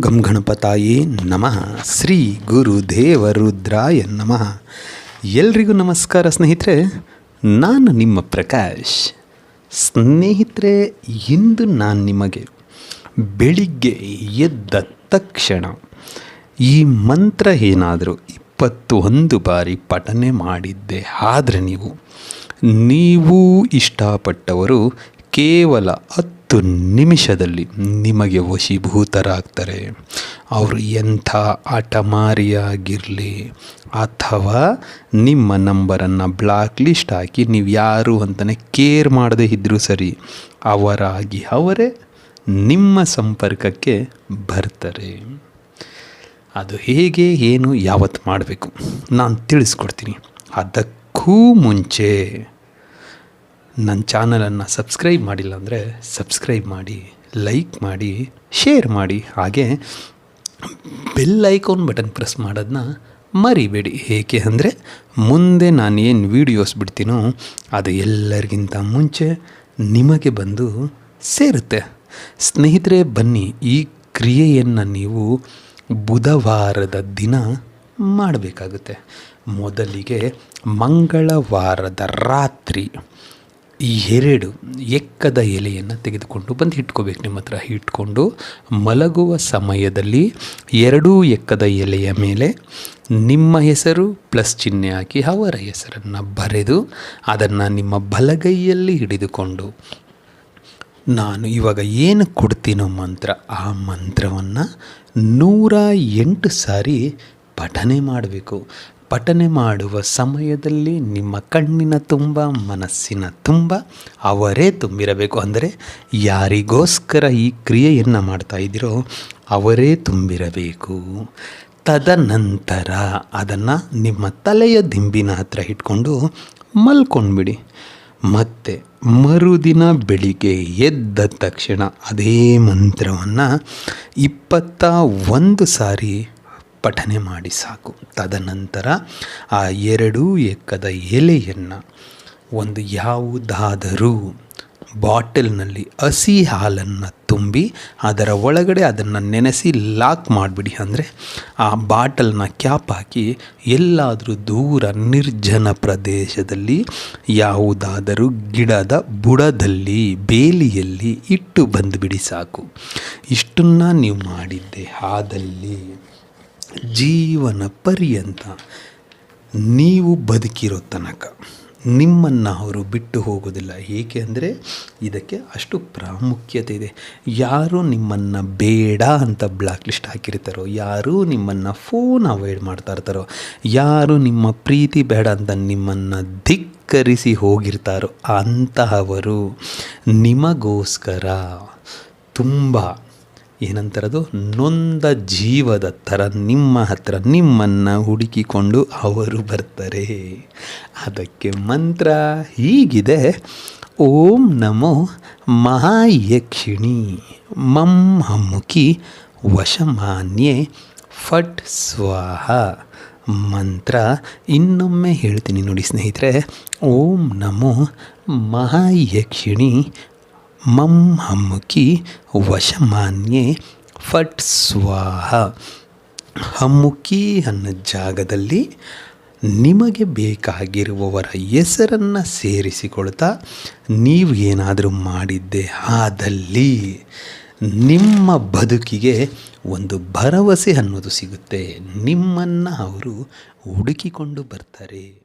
ಗಂ ಗಣಪತಾಯೇ ನಮಃ. ಶ್ರೀ ಗುರು ದೇವರುದ್ರಾಯ ನಮಃ. ಎಲ್ರಿಗೂ ನಮಸ್ಕಾರ ಸ್ನೇಹಿತರೆ, ನಾನು ನಿಮ್ಮ ಪ್ರಕಾಶ್. ಸ್ನೇಹಿತರೆ, ಇಂದು ನಾನು ನಿಮಗೆ ಬೆಳಿಗ್ಗೆ ಎದ್ದ ತಕ್ಷಣ ಈ ಮಂತ್ರ ಏನಾದರೂ ಇಪ್ಪತ್ತೊಂದು ಬಾರಿ ಪಠನೆ ಮಾಡಿದ್ದೆ. ಆದರೆ ನೀವು ನೀವು ಇಷ್ಟಪಟ್ಟವರು ಕೇವಲ ಹತ್ತು ನಿಮಿಷದಲ್ಲಿ ನಿಮಗೆ ವಶೀಭೂತರಾಗ್ತಾರೆ. ಅವರು ಎಂಥ ಆಟಮಾರಿಯಾಗಿರಲಿ ಅಥವಾ ನಿಮ್ಮ ನಂಬರನ್ನು ಬ್ಲಾಕ್ ಲಿಸ್ಟ್ ಹಾಕಿ ನೀವು ಯಾರು ಅಂತಲೇ ಕೇರ್ ಮಾಡದೇ ಇದ್ದರೂ ಸರಿ ಅವರಾಗಿ ಅವರೇ ನಿಮ್ಮ ಸಂಪರ್ಕಕ್ಕೆ ಬರ್ತಾರೆ. ಅದು ಹೇಗೆ ಏನು ಯಾವತ್ತು ಮಾಡಬೇಕು ನಾನು ತಿಳಿಸ್ಕೊಡ್ತೀನಿ. ಅದಕ್ಕೂ ಮುಂಚೆ ನನ್ನ ಚಾನಲನ್ನು ಸಬ್ಸ್ಕ್ರೈಬ್ ಮಾಡಿಲ್ಲ ಅಂದರೆ ಸಬ್ಸ್ಕ್ರೈಬ್ ಮಾಡಿ, ಲೈಕ್ ಮಾಡಿ, ಶೇರ್ ಮಾಡಿ. ಹಾಗೆ ಬೆಲ್ ಐಕಾನ್ ಬಟನ್ ಪ್ರೆಸ್ ಮಾಡೋದನ್ನ ಮರಿಬೇಡಿ. ಏಕೆ ಅಂದರೆ ಮುಂದೆ ನಾನು ಏನು ವೀಡಿಯೋಸ್ ಬಿಡ್ತೀನೋ ಅದು ಎಲ್ಲರಿಗಿಂತ ಮುಂಚೆ ನಿಮಗೆ ಬಂದು ಸೇರುತ್ತೆ. ಸ್ನೇಹಿತರೆ, ಬನ್ನಿ ಈ ಕ್ರಿಯೆಯನ್ನು ನೀವು ಬುಧವಾರದ ದಿನ ಮಾಡಬೇಕಾಗುತ್ತೆ. ಮೊದಲಿಗೆ ಮಂಗಳವಾರದ ರಾತ್ರಿ. ಈ ಎರಡು ಎಕ್ಕದ ಎಲೆಯನ್ನು ತೆಗೆದುಕೊಂಡು ಬಂದು ಇಟ್ಕೋಬೇಕು. ನಿಮ್ಮ ಹತ್ರ ಇಟ್ಕೊಂಡು ಮಲಗುವ ಸಮಯದಲ್ಲಿ ಎರಡೂ ಎಕ್ಕದ ಎಲೆಯ ಮೇಲೆ ನಿಮ್ಮ ಹೆಸರು ಪ್ಲಸ್ ಚಿಹ್ನೆ ಹಾಕಿ ಅವರ ಹೆಸರನ್ನು ಬರೆದು ಅದನ್ನು ನಿಮ್ಮ ಬಲಗೈಯಲ್ಲಿ ಹಿಡಿದುಕೊಂಡು ನಾನು ಇವಾಗ ಏನು ಕೊಡ್ತೀನೋ ಮಂತ್ರ, ಆ ಮಂತ್ರವನ್ನು ನೂರ ಎಂಟು ಸಾರಿ ಪಠನೆ ಮಾಡಬೇಕು. ಪಠನೆ ಮಾಡುವ ಸಮಯದಲ್ಲಿ ನಿಮ್ಮ ಕಣ್ಣಿನ ತುಂಬ, ಮನಸ್ಸಿನ ತುಂಬ, ಅವರೇ ತುಂಬಿರಬೇಕು. ಅಂದರೆ ಯಾರಿಗೋಸ್ಕರ ಈ ಕ್ರಿಯೆಯನ್ನು ಮಾಡ್ತಾ ಇದ್ದೀರೋ ಅವರೇ ತುಂಬಿರಬೇಕು. ತದನಂತರ ಅದನ್ನು ನಿಮ್ಮ ತಲೆಯ ದಿಂಬಿನ ಹತ್ರ ಇಟ್ಕೊಂಡು ಮಲ್ಕೊಂಡ್ಬಿಡಿ. ಮತ್ತು ಮರುದಿನ ಬೆಳಿಗ್ಗೆ ಎದ್ದ ತಕ್ಷಣ ಅದೇ ಮಂತ್ರವನ್ನು ಇಪ್ಪತ್ತ ಒಂದು ಸಾರಿ ಪಠನೆ ಮಾಡಿ ಸಾಕು. ತದನಂತರ ಆ ಎರಡೂ ಎಕ್ಕದ ಎಲೆಯನ್ನು ಒಂದು ಯಾವುದಾದರೂ ಬಾಟಲ್ನಲ್ಲಿ ಹಸಿ ಹಾಲನ್ನು ತುಂಬಿ ಅದರ ಒಳಗಡೆ ಅದನ್ನು ನೆನೆಸಿ ಲಾಕ್ ಮಾಡಿಬಿಡಿ. ಅಂದರೆ ಆ ಬಾಟಲ್ನ ಕ್ಯಾಪ್ ಹಾಕಿ ಎಲ್ಲಾದರೂ ದೂರ ನಿರ್ಜನ ಪ್ರದೇಶದಲ್ಲಿ ಯಾವುದಾದರೂ ಗಿಡದ ಬುಡದಲ್ಲಿ, ಬೇಲಿಯಲ್ಲಿ ಇಟ್ಟು ಬಂದುಬಿಡಿ ಸಾಕು. ಇಷ್ಟನ್ನು ನೀವು ಮಾಡಿದ್ದೆ ಆದಲ್ಲಿ ಜೀವನ ಪರ್ಯಂತ ನೀವು ಬದುಕಿರೋ ತನಕ ನಿಮ್ಮನ್ನು ಅವರು ಬಿಟ್ಟು ಹೋಗೋದಿಲ್ಲ. ಏಕೆ ಅಂದರೆ ಇದಕ್ಕೆ ಅಷ್ಟು ಪ್ರಾಮುಖ್ಯತೆ ಇದೆ. ಯಾರು ನಿಮ್ಮನ್ನು ಬೇಡ ಅಂತ ಬ್ಲಾಕ್ ಲಿಸ್ಟ್ ಹಾಕಿರ್ತಾರೋ, ಯಾರು ನಿಮ್ಮನ್ನು ಫೋನ್ ಅವಾಯ್ಡ್ ಮಾಡ್ತಾ ಇರ್ತಾರೋ, ಯಾರು ನಿಮ್ಮ ಪ್ರೀತಿ ಬೇಡ ಅಂತ ನಿಮ್ಮನ್ನು ಧಿಕ್ಕರಿಸಿ ಹೋಗಿರ್ತಾರೋ ಅಂತಹವರು ನಿಮಗೋಸ್ಕರ ತುಂಬ ಏನಂತಾರದು? ನೊಂದ ಜೀವದ ಥರ, ನಿಮ್ಮ ಹತ್ರ ನಿಮ್ಮನ್ನು ಹುಡುಕಿಕೊಂಡು ಅವರು ಬರ್ತಾರೆ. ಅದಕ್ಕೆ ಮಂತ್ರ ಹೀಗಿದೆ. ಓಂ ನಮೋ ಮಹಾಯಕ್ಷಿಣಿ ಮಂ ಹಮ್ಮುಖಿ ವಶಮಾನ್ಯೆ ಫಟ್ ಸ್ವಾಹ. ಮಂತ್ರ ಇನ್ನೊಮ್ಮೆ ಹೇಳ್ತೀನಿ ನೋಡಿ ಸ್ನೇಹಿತರೆ. ಓಂ ನಮೋ ಮಹಾಯಕ್ಷಿಣಿ ಮಂ ಹಮ್ಮುಕಿ ವಶಮಾನ್ಯೆ ಫಟ್ ಸ್ವಾಹ. ಹಮ್ಮುಕಿ ಅನ್ನೋ ಜಾಗದಲ್ಲಿ ನಿಮಗೆ ಬೇಕಾಗಿರುವವರ ಹೆಸರನ್ನು ಸೇರಿಸಿಕೊಳ್ತಾ ನೀವು ಏನಾದರೂ ಮಾಡಿದ್ದೆ ಆದಲ್ಲಿ ನಿಮ್ಮ ಬದುಕಿಗೆ ಒಂದು ಭರವಸೆ ಅನ್ನೋದು ಸಿಗುತ್ತೆ. ನಿಮ್ಮನ್ನು ಅವರು ಹುಡುಕಿಕೊಂಡು ಬರ್ತಾರೆ.